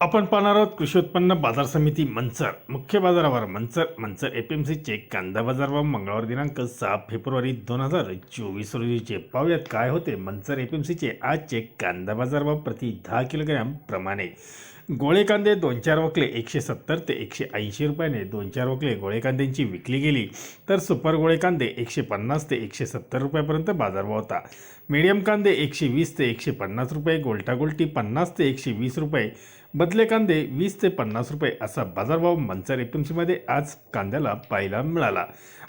आपण पाहणार आहोत कृषी उत्पन्न बाजार समिती मंचर. मुख्य बाजारावर मंचर. मंचर एफ एम सीचे कांदा बाजारभाव मंगळवार दिनांक सहा फेब्रुवारी दोन हजार चोवीस रोजीचे. पाहूयात काय होते मंचर एफ एम सीचे आजचे कांदा बाजारभाव प्रति दहा किलोग्रॅम प्रमाणे. गोळे कांदे दोन चार वकले एकशे सत्तर ते एकशे ऐंशी रुपयाने. दोन चार वकले गोळे कांद्यांची विकली गेली तर सुपर गोळे कांदे एकशे पन्नास ते एकशे सत्तर रुपयापर्यंत बाजारभाव होता. मीडियम कांदे एकशे वीस ते एकशे पन्नास रुपये गोलटा गोलटी पन्नास ते एकशे वीस रुपये बदले कांदे वीस ते पन्नास रुपये असा बाजारभाव मंचर एफ एम सीमध्ये आज कांद्याला पाहायला मिळाला.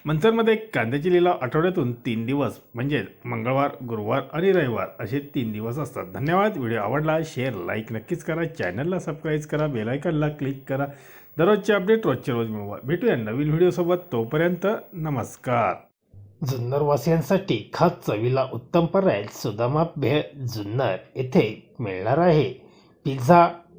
मंचरमध्ये कांद्याची लिलाव आठवड्यातून तीन दिवस म्हणजे मंगळवार गुरुवार आणि रविवार असे तीन दिवस असतात. धन्यवाद. व्हिडिओ आवडला शेअर लाईक नक्कीच करा. चॅनलला सबस्क्राईब करा बेलायकनला क्लिक करा. दररोजचे अपडेट रोजच्या रोज मिळवा. भेटूया नवीन व्हिडिओसोबत. तोपर्यंत नमस्कार. जुन्नरवासियांसाठी खास चवीला उत्तम पर्याय सुदामा भेळ जुन्नर येथे मिळणार आहे. पिझ्झा